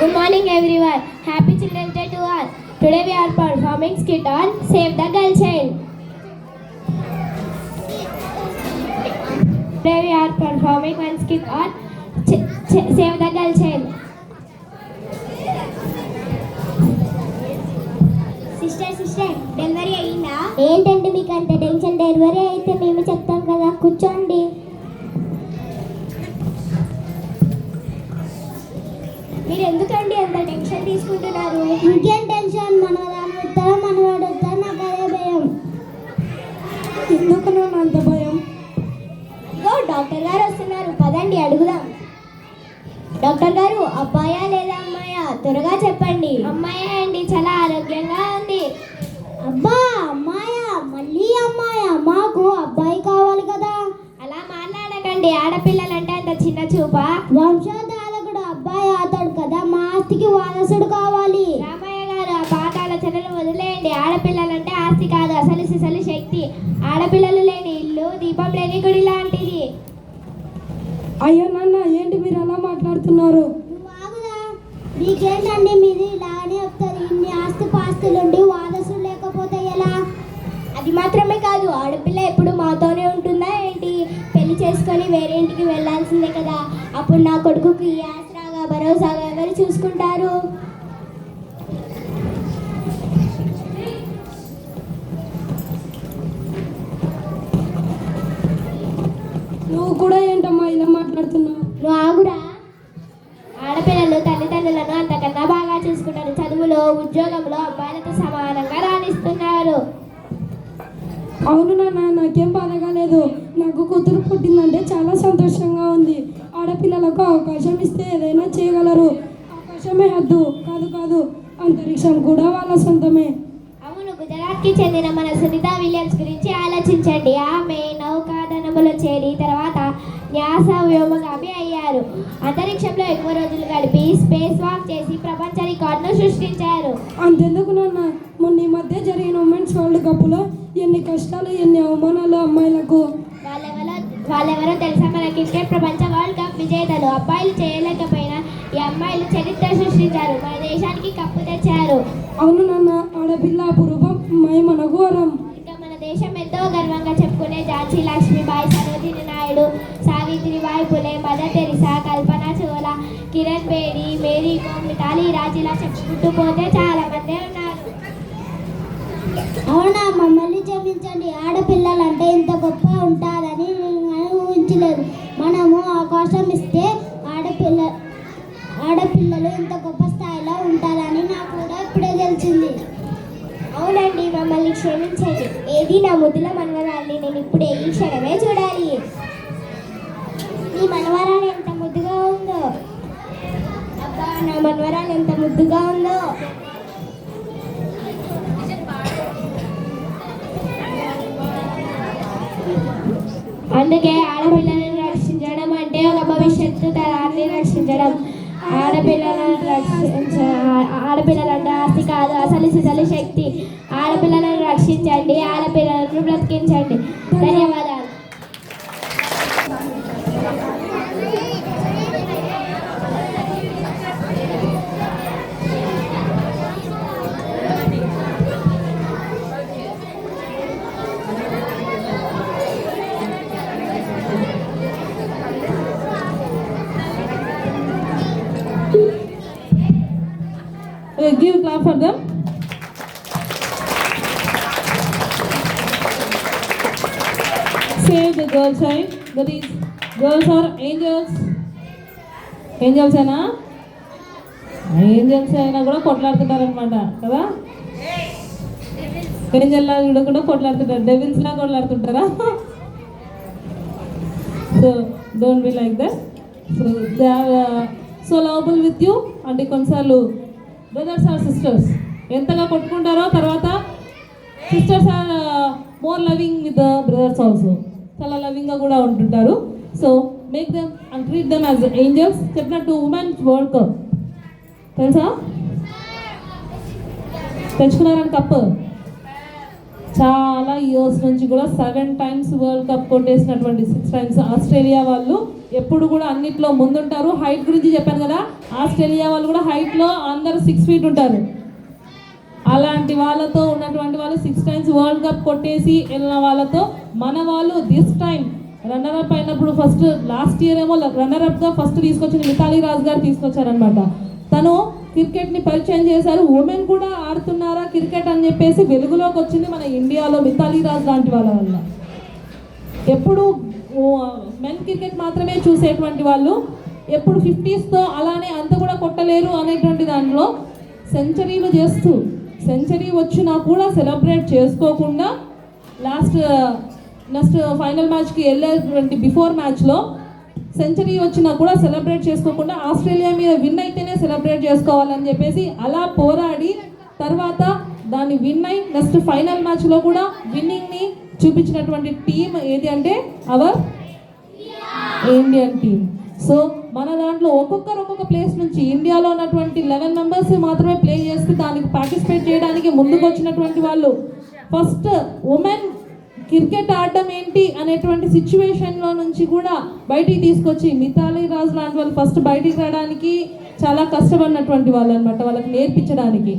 Good morning everyone. Happy Children's Day to all. Today we are performing skit on Save the Girl Child. Today we are performing one skit on Ch- Ch- Save the Girl Child. Sister sister delivery అయ్యిందా ఏంటంటే మీకు అంత tension delivery అయితే మేము చెప్తాం కదా కూర్చోండి మీరు ఎందుకండి అంత టెన్షన్ తీసుకుంటున్నారు? ఇంకేం టెన్షన్? మనవరాలు వస్తారా మనవాడు వస్తారా నాకు అదే భయం. ఎందుకు నాన్న అంత భయం? ఇగో డాక్టర్ గారు వస్తున్నారు. పదండి అడుగుదాం. డాక్టర్ గారు అబ్బాయా లేదా అమ్మాయా? త్వరగా చెప్పండి. అమ్మాయి అండి చాలా ఆరోగ్యంగా ఉంది. అబ్బా అమ్మాయా? మళ్ళీ అమ్మాయా? మాకు అబ్బాయి కావాలి కదా. అలా మాట్లాడకండి. ఆడపిల్లలంటే అంత చిన్న చూపా. ఆతాడు కదా మా ఆస్తికి వారసుడు కావాలి. రామయ్య గారు ఆ పాత ఆలోచనలు వదిలేయండి. ఆడపిల్లలంటే ఆస్తి కాదు అసలు సిసలు శక్తి. ఆడపిల్లలు లేని ఇల్లు దీపం లేని గుడి లాంటిది. అయ్యో నాన్న ఏంటి మీరు అలా మాట్లాడుతున్నారు? మీకేంటండి మీది? ఇలానే చెప్తారు. ఇన్ని ఆస్తి పాస్తులుండి వారసుడు లేకపోతే ఎలా? అది మాత్రమే కాదు ఆడపిల్ల ఎప్పుడు మాతోనే ఉంటుందా ఏంటి? పెళ్ళి చేసుకొని వేరే ఇంటికి వెళ్ళాల్సిందే కదా. అప్పుడు నా కొడుకుకి ఆసరాగా భరోసాగా ఎవరు చూసుకుంటారు? నువ్వు కూడా ఏంటమ్మా ఇలా మాట్లాడుతున్నావు? నువ్వు ఆగురా. ఆడపిల్లలు తల్లిదండ్రులను అంతకన్నా బాగా చూసుకుంటారు. చదువులో ఉద్యోగంలో అబ్బాయిలతో సమానంగా రాణిస్తున్నారు. అవును నాన్న నాకేం బాధగా లేదు. కూతురు పుట్టిందంటే చాలా సంతోషంగా ఉంది. ఆడపిల్లలకు అవకాశం ఇస్తే ఏదైనా చేయగలరు. అవకాశమే హద్దు. కాదు కాదు. అంతరిక్షం కూడా వాళ్ళ సొంతమే. అవును గుజరాత్కి చెందిన మన సునీత విలియమ్స్ గురించి ఆలోచించండి. ఆమె నౌకాదనములో చేరి తర్వాత న్యాస వ్యోమగామి అయ్యారు. అంతరిక్షంలో ఎక్కువ రోజులు గడిపి స్పేస్ వాక్ చేసి ప్రపంచ రికార్డును సృష్టించారు. అంతెందుకు నాన్న? మొన్న ఈ మధ్య జరిగిన ఉమెన్స్ వరల్డ్ కప్లో ఎన్ని కష్టాలు ఎన్ని అవమానాలు అమ్మాయిలకు. వాళ్ళెవరో వాళ్ళెవరో తెలుసా మన క్రికెట్ ప్రపంచ వరల్డ్ కప్ విజేతలు. అబ్బాయిలు చేయలేకపోయినా ఈ అమ్మాయిలు చరిత్ర సృష్టించారు. మన దేశానికి కప్పు తెచ్చారు. అవును నాన్న ఆడపిల్ల అపురూపం మై మనకు వరం ఇంకా మన దేశం ఎంతో గర్వంగా చెప్పుకునే Jhansi Lakshmibai Sarojini Naidu Savitribai Phule Mother Teresa Kalpana Chawla Kiran Bedi Mary Kom Mithali Raj ఇలా చెప్పుకుంటూ పోతే చాలా మందే ఉన్నారు. అవునా మమ్మల్ని క్షమించండి. ఆడపిల్లలంటే మనవరాలు ఎంత ముద్దుగా ఉందో. అబ్బా నా మనవరాలు ఎంత ముద్దుగా ఉందో. అందుకే ఆడపిల్లలను రక్షించడం అంటే ఒక భవిష్యత్తు తరాన్ని రక్షించడం. ఆడపిల్లలను రక్షించ ఆడపిల్లలంటే ఆస్తి కాదు అసలు సిసలు శక్తి. ఆడపిల్లలను రక్షించండి ఆడపిల్లలను బ్రతికించండి. ధన్యవాదాలు. Girl child. That is, girls are angels. Angels అయినా ఏంజల్స్ అయినా కూడా కొట్లాడుతుంటారనమాట కదా? ఏంజల్ లా చూడకుండా కొట్లాడుతుంటారు. డెవిల్స్ లా కొట్లాడుతుంటారా? So don't be like that so they so lovable with you అంటే కొన్నిసార్లు బ్రదర్స్ ఆర్ సిస్టర్స్ ఎంతగా కొట్టుకుంటారో తర్వాత sisters are more loving with the brothers also చాలా లవింగ్గా కూడా ఉంటుంటారు. So make them and treat them as angels చెప్పినట్టు ఉమెన్స్ వరల్డ్ కప్ తెలుసా? తెచ్చుకున్నారని కప్ చాలా ఇయర్స్ నుంచి కూడా సెవెన్ టైమ్స్ వరల్డ్ కప్ కొట్టేసినటువంటి సిక్స్ టైమ్స్ ఆస్ట్రేలియా వాళ్ళు ఎప్పుడు కూడా అన్నిట్లో ముందుంటారు. హైట్ గురించి చెప్పాను కదా. ఆస్ట్రేలియా వాళ్ళు కూడా హైట్లో అందరు సిక్స్ ఫీట్ ఉంటారు. అలాంటి వాళ్ళతో ఉన్నటువంటి వాళ్ళు సిక్స్ టైమ్స్ వరల్డ్ కప్ కొట్టేసి వెళ్ళిన వాళ్ళతో మన వాళ్ళు దిస్ టైం రన్నర్ అప్ అయినప్పుడు ఫస్ట్ లాస్ట్ ఇయర్ ఏమో రన్నర్ అప్గా ఫస్ట్ తీసుకొచ్చింది మిథాలీ రాజ్ గారు తీసుకొచ్చారనమాట తను క్రికెట్ని పరిచయం చేశారు. ఉమెన్ కూడా ఆడుతున్నారా క్రికెట్ అని చెప్పేసి వెలుగులోకి వచ్చింది మన ఇండియాలో మిథాలీ రాజ్ లాంటి వాళ్ళ వల్ల. ఎప్పుడు మెన్ క్రికెట్ మాత్రమే చూసేటువంటి వాళ్ళు. ఎప్పుడు ఫిఫ్టీస్తో అలానే అంత కూడా కొట్టలేరు అనేటువంటి దాంట్లో సెంచరీలు చేస్తూ సెంచరీ వచ్చినా కూడా సెలబ్రేట్ చేసుకోకుండా లాస్ట్ నెక్స్ట్ ఫైనల్ మ్యాచ్కి వెళ్ళేటువంటి బిఫోర్ మ్యాచ్లో సెంచరీ వచ్చినా కూడా సెలబ్రేట్ చేసుకోకుండా ఆస్ట్రేలియా మీద విన్ అయితేనే సెలబ్రేట్ చేసుకోవాలని చెప్పేసి అలా పోరాడి తర్వాత దాన్ని విన్ అయి నెక్స్ట్ ఫైనల్ మ్యాచ్లో కూడా విన్నింగ్ని చూపించినటువంటి టీం ఏది అంటే అవర్ ఇండియన్ టీం సో మన దాంట్లో ఒక్కొక్కరు ప్లేస్ నుంచి ఇండియాలో ఉన్నటువంటి లెవెన్ మెంబర్స్ మాత్రమే ప్లే చేస్తే దానికి పార్టిసిపేట్ చేయడానికి ముందుకు వచ్చినటువంటి వాళ్ళు. ఫస్ట్ ఉమెన్ క్రికెట్ ఆడడం ఏంటి అనేటువంటి సిచ్యువేషన్లో నుంచి కూడా బయటికి తీసుకొచ్చి మిథాలీ రాజు లాంటి వాళ్ళు ఫస్ట్ బయటికి రావడానికి చాలా కష్టపడినటువంటి వాళ్ళు అనమాట వాళ్ళకి నేర్పించడానికి.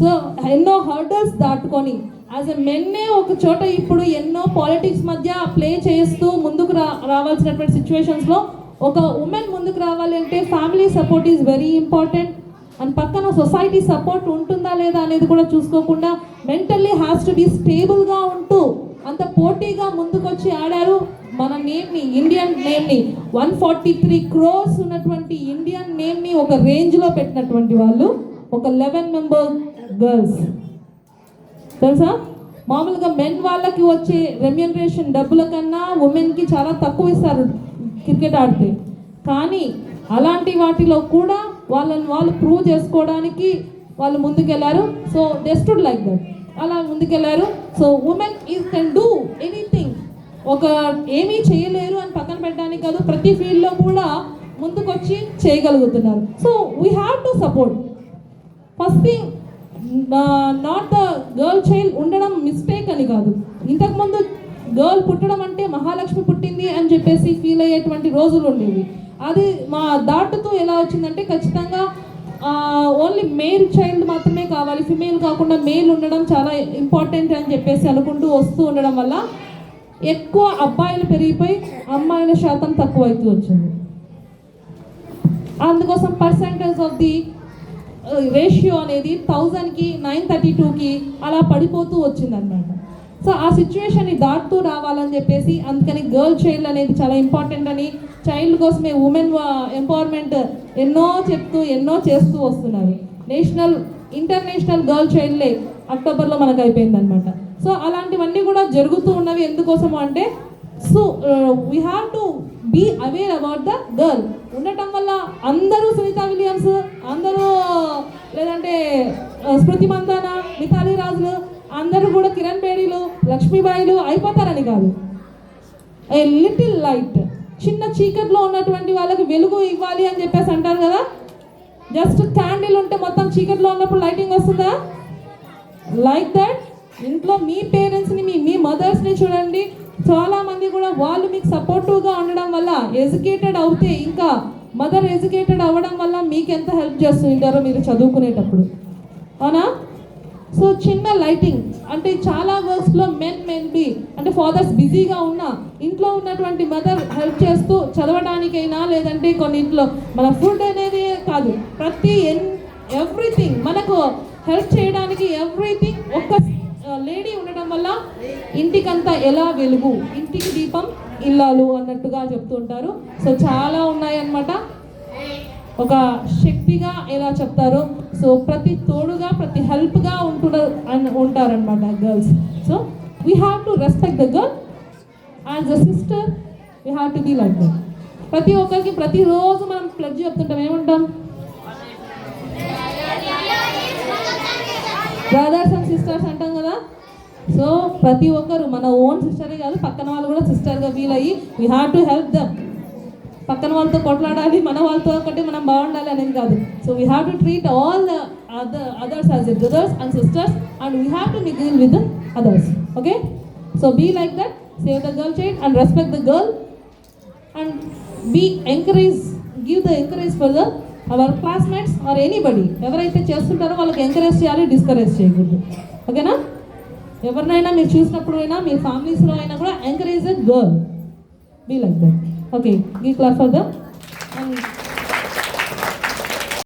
సో ఎన్నో హర్డల్స్ దాటుకొని యాజ్ ఎ మెన్నే ఒక చోట ఇప్పుడు ఎన్నో పాలిటిక్స్ మధ్య ప్లే చేస్తూ ముందుకు రా రావాల్సినటువంటి సిచ్యువేషన్స్లో ఒక ఉమెన్ ముందుకు రావాలి అంటే family support is very important and పక్కన సొసైటీ సపోర్ట్ ఉంటుందా లేదా అనేది కూడా చూసుకోకుండా మెంటల్లీ హ్యాస్ టు బి స్టేబుల్గా ఉంటూ అంత పోటీగా ముందుకొచ్చి ఆడారు మన నేమ్ని ఇండియన్ నేమ్ని వన్ ఫార్టీ త్రీ క్రోర్స్ ఉన్నటువంటి ఇండియన్ నేమ్ని ఒక రేంజ్లో పెట్టినటువంటి వాళ్ళు ఒక లెవెన్ మెంబర్ గర్ల్స్ తెలుసా? మామూలుగా మెన్ వాళ్ళకి వచ్చే రెమ్యూనరేషన్ డబ్బుల కన్నా ఉమెన్కి చాలా తక్కువ ఇస్తారు. క్రికెట్ ఆడితే. కానీ అలాంటి వాటిలో కూడా వాళ్ళని వాళ్ళు ప్రూవ్ చేసుకోవడానికి వాళ్ళు ముందుకెళ్ళారు సో డెస్టుడ్ లైక్ దట్. అలా ముందుకెళ్ళారు so women is can do anything. ఒక ఏమీ చేయలేరు అని పక్కన పెట్టడానికి కాదు ప్రతి ఫీల్డ్లో కూడా ముందుకొచ్చి చేయగలుగుతున్నారు. So we have to support first thing not the girl child ఉండడం మిస్టేక్ అని కాదు. ఇంతకుముందు గర్ల్ పుట్టడం అంటే మహాలక్ష్మి పుట్టింది అని చెప్పేసి ఫీల్ అయ్యేటువంటి రోజులు ఉండేవి. అది మా దాటుతూ ఎలా వచ్చిందంటే ఖచ్చితంగా ఓన్లీ మేల్ చైల్డ్ మాత్రమే కావాలి. ఫిమేల్ కాకుండా మేల్ ఉండడం చాలా ఇంపార్టెంట్ అని చెప్పేసి అనుకుంటూ వస్తూ ఉండడం వల్ల ఎక్కువ అబ్బాయిలు పెరిగిపోయి అమ్మాయిల శాతం తక్కువ అవుతూ వచ్చింది. అందుకోసం పర్సంటేజ్ ఆఫ్ ది రేషియో అనేది థౌజండ్కి నైన్ థర్టీ టూకి అలా పడిపోతూ వచ్చిందనమాట సో ఆ సిచ్యువేషన్ని దాటుతూ రావాలని చెప్పేసి అందుకని గర్ల్ చైల్డ్ అనేది చాలా ఇంపార్టెంట్ అని చైల్డ్ కోసమే ఉమెన్ ఎంపవర్మెంట్ ఎన్నో చెప్తూ ఎన్నో చేస్తూ వస్తున్నారు. నేషనల్ ఇంటర్నేషనల్ గర్ల్ చైల్డ్లే అక్టోబర్లో మనకు అయిపోయింది అనమాట సో అలాంటివన్నీ కూడా జరుగుతూ ఉన్నవి ఎందుకోసము అంటే so we have to be aware about the girl ఉండటం వల్ల అందరూ సునీత విలియమ్స్ అందరూ లేదంటే uh, స్మృతి మందాన మిథాలీ రాజులు అందరూ కూడా కిరణ్ బేడీలు లక్ష్మీబాయిలు అయిపోతారని కాదు. ఏ లిటిల్ లైట్ చిన్న చీకట్లో ఉన్నటువంటి వాళ్ళకి వెలుగు ఇవ్వాలి అని చెప్పేసి అంటారు కదా? జస్ట్ క్యాండిల్ ఉంటే మొత్తం చీకట్లో ఉన్నప్పుడు లైటింగ్ వస్తుందా? లైక్ దట్ ఇంట్లో మీ పేరెంట్స్ని మీ మీ మదర్స్ని చూడండి. చాలామంది కూడా వాళ్ళు మీకు సపోర్టివ్గా ఉండడం వల్ల ఎడ్యుకేటెడ్ అవుతే ఇంకా మదర్ ఎడ్యుకేటెడ్ అవ్వడం వల్ల మీకు ఎంత హెల్ప్ చేస్తుంటారో మీరు చదువుకునేటప్పుడు. అవునా? సో చిన్న లైటింగ్ అంటే చాలా వర్క్స్లో మెన్ మెన్ బి అంటే ఫాదర్స్ బిజీగా ఉన్నా ఇంట్లో ఉన్నటువంటి మదర్ హెల్ప్ చేస్తూ చదవడానికైనా లేదంటే కొన్ని ఇంట్లో మన ఫుడ్ అనేది కాదు. ప్రతి ఎన్ ఎవ్రీథింగ్ మనకు హెల్ప్ చేయడానికి ఎవ్రీథింగ్ ఒక్క లేడీ ఉండడం వల్ల ఇంటికంతా ఎలా వెలుగు ఇంటికి దీపం ఇల్లాలు అన్నట్టుగా చెప్తూ ఉంటారు. సో చాలా ఉన్నాయన్నమాట. ఒక శక్తిగా ఎలా చెప్తారో సో ప్రతి తోడుగా ప్రతి హెల్ప్గా ఉంటున్న అన్- ఉంటారనమాట girls. So we have to respect the girl as a sister we have to be like that ప్రతి ఒక్కరికి ప్రతిరోజు మనం ప్లడ్జ్ చెప్తుంటాం. ఏముంటాం? బ్రదర్స్ అండ్ సిస్టర్స్ అంటాం కదా. సో ప్రతి ఒక్కరు మన ఓన్ సిస్టరే కాదు పక్కన వాళ్ళు కూడా సిస్టర్గా ఫీల్ అయ్యి we have to help them పక్కన వాళ్ళతో కొట్లాడాలి మన వాళ్ళతో ఒకటి మనం బాగుండాలి అనేది కాదు. So we have to treat all the other others as a brothers and sisters and we have to mingle with others okay so be like that save the girl child and respect the girl and be encourage give the encourage for the our classmates or anybody ఎవరైతే చేస్తుంటారో వాళ్ళకి encourage చేయాలి discourage చేయకూడదు. ఓకేనా ఎవరినైనా మీరు చూసినప్పుడు అయినా మీ ఫ్యామిలీస్లో అయినా కూడా encourage a girl be like that okay ghee class for the